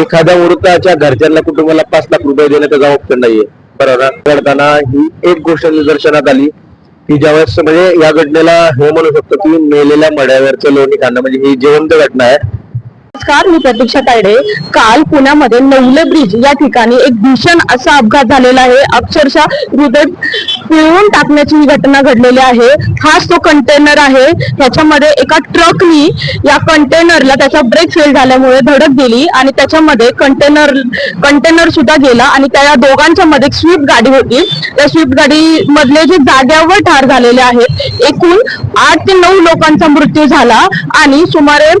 एखाद्या मृताच्या घरच्यांना कुटुंबाला पाच लाख रुपये देण्याचा जबाबदार नाहीये. बरोबर करताना ही एक गोष्ट निदर्शनात आली की ज्यावेळेस म्हणजे या घटनेला हे म्हणू शकतो की मेलेल्या मड्यावरचं लोणी खाणं म्हणजे ही जिवंत घटना आहे. नमस्कार मी प्रतीक्षा तायडे. काल पुण्यामध्ये नवले ब्रिज या ठिकाणी एक भीषण असा अपघात झालेला आहे. अक्षरशः हृदय पिळवून टाकण्याची ही घटना घडलेली आहे. हाच तो कंटेनर आहे. त्याच्यामध्ये एका ट्रकनी या कंटेनरला त्याचा ब्रेक फेल झाल्यामुळे धडक दिली आणि त्याच्यामध्ये कंटेनर कंटेनर सुद्धा गेला आणि त्या दोघांच्या मध्ये एक स्विफ्ट गाडी होती. त्या स्विफ्ट गाडी मधले जे जाग्यावर ठार झालेले आहेत एकूण आठ ते नऊ लोकांचा मृत्यू झाला आणि सुमारे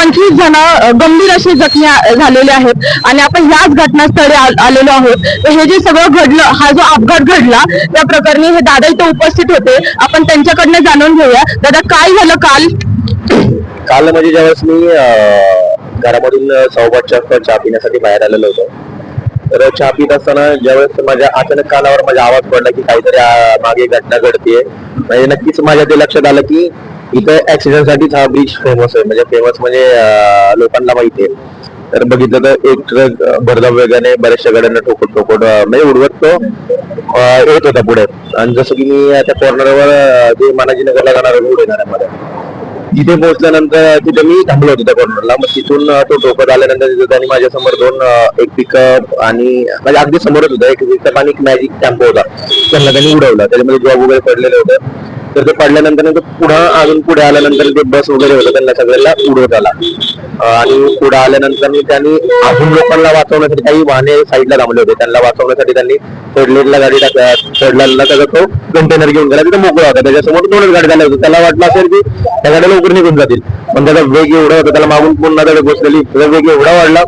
पंचवीस जण गंभीर असे जखमी झालेले आहेत. आणि आपण याच घटनास्थळी आलेलो आहोत. तर हे जे सगळं घडलं हा जो अपघात घडला त्या प्रकरणी हे दादा इथे उपस्थित होते. आपण त्यांच्याकडनं जाणून घेऊया. दादा काय झालं काल? काल म्हणजे ज्यावेळेस मी घरामधून सव्वाच्या चहा पिण्यासाठी बाहेर आलेलो होतो. तर चहा पित असताना ज्यावेळेस माझ्या अचानक कानावर माझा आवाज पडला की काहीतरी मागे घटना घडतीये. म्हणजे नक्कीच माझ्या ते लक्षात आलं की इथं ऍक्सिडेंट साठीच हा ब्रिज फेमस आहे. म्हणजे फेमस म्हणजे लोकांना माहिती आहे. तर बघितलं तर एक ट्रक भरधाव वेगाने बऱ्याचशा गाड्यांना ठोकट ठोकट म्हणजे उडवत तो येत होता पुढे. आणि जसं की मी त्या कॉर्नरवर जे मानाजीनगरला जाणार रोड आहे तिथे पोहोचल्यानंतर तिथे मी थांबलो होतो त्या कॉर्नरला मग तिथून तो ठोकत आल्यानंतर तिथे त्यांनी माझ्यासमोर दोन एक पिकअप आणि म्हणजे अगदी समोरच होता. एक पिकअप आणि एक मॅजिक टॅम्पो होता. त्यांना त्यांनी उडवला. त्याच्यामध्ये जॉब वगैरे पडलेले होते. तर ते पडल्यानंतर पुढं अजून पुढे आल्यानंतर ते बस वगैरे होतं त्यांना सगळ्यांना उडवत आला. आणि पुढे आल्यानंतर त्यांनी अजून लोकांना वाचवण्यासाठी काही वाहने साईडला थांबले होते. त्यांना वाचवण्यासाठी त्यांनी थर्ड गाडी टाकल्या थर्ड त्याचा तो कंटेनर घेऊन गेला. तिथे मोकळा होता. त्याच्यासमोर दोनच गाडी झाल्या होत्या. त्याला वाटलं असेल की त्या गाड्या लवकर निघून जातील. पण त्याचा वेग एवढा होता त्याला मागून पुन्हा त्याला घुसलेली त्याचा वेग एवढा वाढला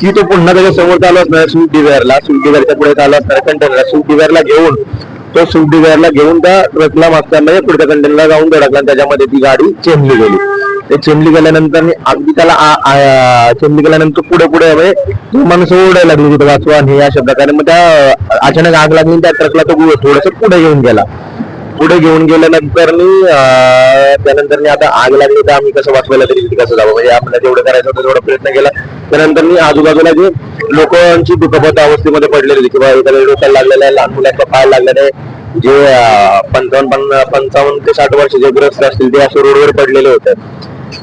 की तो पुन्हा त्याच्यासमोर चालू असणार स्विफ्ट डिझायरला स्विफ्ट डिझायरच्या पुढे चालू असणार कंटेनरला स्विफ्ट डिझायरला घेऊन तो स्विफ्ट डिझायरला घेऊन त्या ट्रकला मागताना पुढच्या कंटेनरला जाऊन धडकला त्याच्यामध्ये ती गाडी चेंबली गेली. ते चेंबली गेल्यानंतर मी अगदी त्याला चेंबली गेल्यानंतर पुढे पुढे तो माणूस माणसं ओरडायला लागली तिथं वाचवा आणि हे अशा प्रकारे मग त्या अचानक आग लागली त्या ट्रकला तो थोडस पुढे घेऊन गेला. पुढे घेऊन गेल्यानंतर मी त्यानंतर मी आता आग लागली तर आम्ही कसं वाचवायला तरी तिथे कसं जावं? म्हणजे आपल्याला जेवढं करायचं होतं तेवढा प्रयत्न केला. त्यानंतर मी आजूबाजूला जे लोकांची दुखापत अवस्थेमध्ये पडलेली किंवा एखाद्या डोक्याला लागलेल्या आहे, लहान मुलांचा पाय लागलेला आहे, जे पंचावन्न पंचावन्न ते साठ वर्षाचे ग्रस्त असतील ते असे रोडवर पडलेले होते.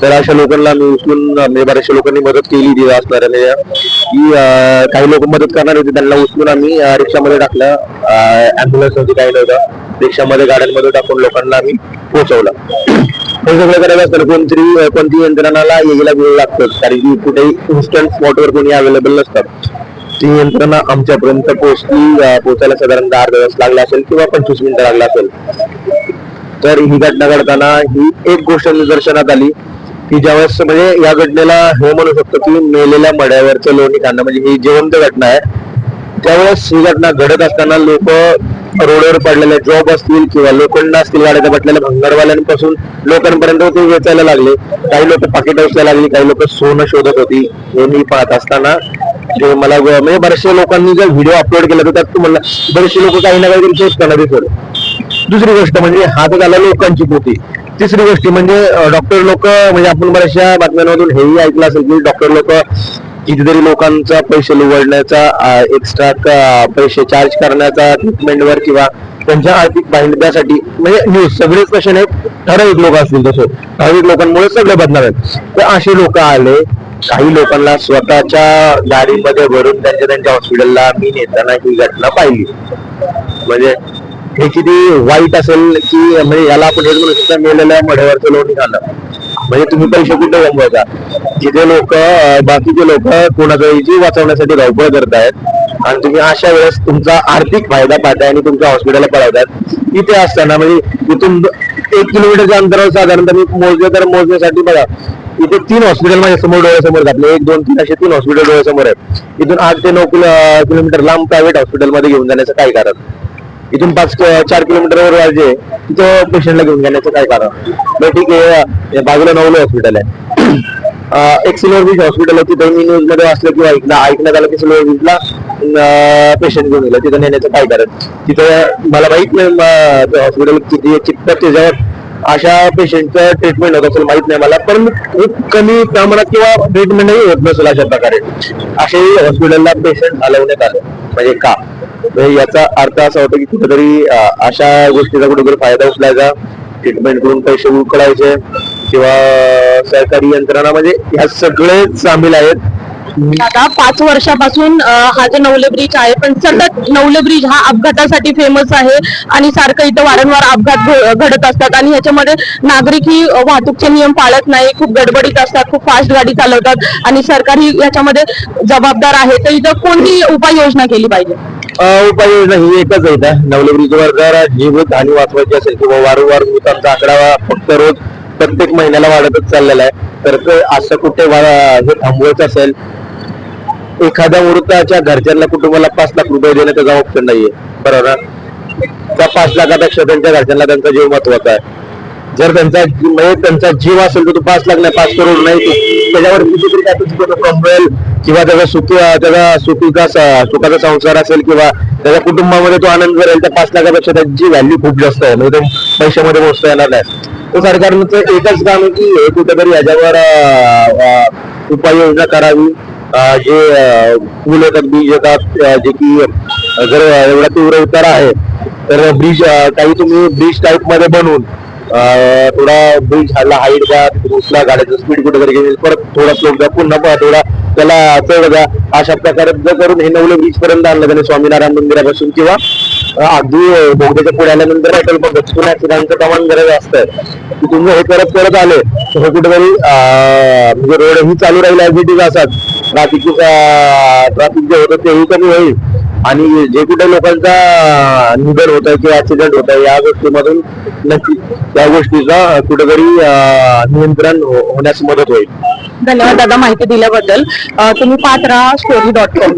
तर अशा लोकांना मी उचलून म्हणजे बऱ्याचशा लोकांनी मदत केली तिथे असणाऱ्या की काही लोक मदत करणार होते त्यांना उचलून आम्ही रिक्षामध्ये टाकलं. अँब्युलन्स होती काही नव्हतं. रिक्षामध्ये गाड्यांमध्ये टाकून लोकांना आम्ही पोहोचवलं. हे सगळं करायचं असताना कोणतरी कोणती यंत्रणाला यायला वेळ लागतो. कारण की कुठेही इन्स्टंट स्पॉटवर कोणी अवेलेबल नसतात ती यंत्रणा आमच्यापर्यंत पोहोचली. पोहोचायला साधारणतः अर्धा तास लागला असेल किंवा पंचवीस मिनिटं लागला असेल. तर ही घटना घडताना ही एक गोष्ट निदर्शनात आली की ज्यावेळेस म्हणजे या घटनेला हे म्हणू शकतो की मेलेल्या मड्यावरचं लोणी खाणं म्हणजे ही जिवंत घटना आहे. त्यावेळेस ही घटना घडत असताना लोक रोडवर पडलेले जॉब असतील किंवा लोखंड असतील गाड्याच्या बसलेल्या भंगारवाल्यांपासून लोकांपर्यंत ते वेचायला लागले. काही लोक पाकिट उचलायला लागली काही लोक सोनं शोधत होती. हे मी पाहत असताना जे मला म्हणजे बऱ्याचशा लोकांनी जर व्हिडिओ अपलोड केला तर त्यात तुम्हाला बरेचसे लोक काही ना काहीतरी पोस्ट करणार सर दुसरी गोष्ट म्हणजे हात झाला लोकांची कृती. तिसरी गोष्ट म्हणजे डॉक्टर लोक म्हणजे आपण बऱ्याचशा बातम्यांमधून हेही ऐकलं असेल की डॉक्टर लोक कितीतरी लोकांचा पैसे लुवडण्याचा एक्स्ट्रा पैसे चार्ज करण्याचा ट्रीटमेंटवर किंवा त्यांच्या आर्थिक पाहिण्यासाठी म्हणजे न्यूज सगळेच कसे नाहीत. ठराविक लोक असतील तसे. ठराविक लोकांमुळे सगळे बदनाम आहेत. तर असे लोक आले काही लोकांना स्वतःच्या गाडीमध्ये भरून त्यांच्या त्यांच्या हॉस्पिटलला मी नेताना ही घटना पाहिली. म्हणजे हे किती वाईट असेल की म्हणजे याला आपण हेच म्हणू शकतो मेलेल्या मढ्यावरचं लोणी निघालं म्हणजे तुम्ही पैसे कुठे गमवता जिथे लोक बाकीचे लोक कोणाचाही जीव वाचवण्यासाठी धावपळ करतायत आणि तुम्ही अशा वेळेस तुमचा आर्थिक फायदा पाहताय आणि तुमच्या हॉस्पिटलला पळवतात इथे असताना म्हणजे इथून एक किलोमीटरच्या अंतरावर साधारणतः मोजले तर मोजण्यासाठी बघा इथे तीन हॉस्पिटल माझ्यासमोर डोळ्यासमोर घातले एक दोन तीन असे तीन हॉस्पिटल डोळ्यासमोर आहेत. इथून आठ ते नऊ किलो किलोमीटर लांब प्रायव्हेट हॉस्पिटलमध्ये घेऊन जाण्याचं काय कारण? इथून पाच चार किलोमीटरवर राजे तिथं पेशंटला घेऊन जाण्याचं काय कारण? बरं ठीक आहे. बाजूला नवलं हॉस्पिटल आहे. एक सिल्वर बीच हॉस्पिटल आहे. तिथं मी न्यूजमध्ये असलं किंवा ऐकलं. ऐकण्यात आलं की सिल्वर बीचला पेशंट घेऊन गेलं. तिथं नेण्याचं काय कारण? तिथं मला माहीत नाही हॉस्पिटल किती चिकटक त्याच्यावर अशा पेशंटचं ट्रीटमेंट होत असेल माहीत नाही मला. पण खूप कमी प्रमाणात किंवा ट्रीटमेंटही होत नसेल अशा प्रकारे. असे हॉस्पिटलला पेशंट हलवण्यात आले. म्हणजे का? म्हणजे याचा अर्थ असा होतो की कुठेतरी अशा गोष्टीचा कुठेतरी फायदा उचलायचा. ट्रीटमेंट करून पैसे उकळायचे किंवा सरकारी यंत्रणा म्हणजे ह्या सगळे सामील आहेत. दादा पाच वर्षापासून हा जो नवले ब्रिज आहे पण सतत नवले ब्रिज हा अपघातासाठी फेमस आहे आणि सारखं इथं वारंवार अपघात घडत असतात. आणि ह्याच्यामध्ये नागरिक ही वाहतूकचे नियम पाळत नाही खूप गडबडीत असतात खूप फास्ट गाडी चालवतात आणि सरकार ही याच्यामध्ये जबाबदार आहे. तर इथं कोणती उपाययोजना केली पाहिजे? उपाययोजना ही एकच आहे नवले ब्रिजवर जर जीवित हानी वाचवायची असेल किंवा वारंवार मृतांचा आकडा फक्त रोज प्रत्येक महिन्याला वाढतच चाललेला आहे तर असं कुठे हे थांबवायचं असेल एखाद्या मृताच्या घरच्यांना कुटुंबाला पाच लाख रुपये देणं त्याचा ऑप्शन नाहीये. बरोबर त्या पाच लाखापेक्षा त्यांच्या घरच्यांना त्यांचा जीव महत्त्वाचा आहे. जर त्यांचा म्हणजे त्यांचा जीव असेल तर तो पाच लाख नाही पाच करोड नाही त्याच्यावर कितीतरी काय तुझं कमवेल किंवा त्याचा सुखी त्याचा सुखीचा सुखाचा संसार असेल किंवा त्याच्या कुटुंबामध्ये तो आनंद करेल त्या पाच लाखापेक्षा त्याची व्हॅल्यू खूप जास्त आहे. म्हणजे पैशामध्ये मोजता येणार नाही. तर सरकारनं एकच काम की कुठेतरी याच्यावर उपाययोजना करावी. जे पूल येतात बीज येतात जे की जर एवढा तीव्र उतार आहे तर ब्रिज काही तुम्ही ब्रिज टाईपमध्ये बनवून थोडा ब्रिज हाला हाईट द्या दुसऱ्या गाड्याचं स्पीड कुठेतरी घेऊन परत थोडा स्लोप द्या पुन्हा थोडा त्याला चढ द्या अशा प्रकारे करून हे नवले ब्रिज पर्यंत आणलं त्याने स्वामीनारायण मंदिरापासून किंवा अगदी बोगद्याच्या पुढे आल्यानंतर असेल पण तिथून ऍक्सिडेंटचं प्रमाण गरज असतं तुम्ही हे करत करत आले तर हे कुठेतरी म्हणजे रोड ही चालू राहील ऍज इट इज असतात ट्रॅफिक ट्रॅफिक जे होतं तेही कमी होईल. आणि जे कुठे लोकांचा निधन होत आहे किंवा ऍक्सिडेंट होत आहे या गोष्टीमधून नक्की त्या गोष्टीचा कुठेतरी नियंत्रण हो, होण्यास मदत होईल. धन्यवाद दादा माहिती दिल्याबद्दल. तुम्ही पात्रा स्टोरी डॉट कॉम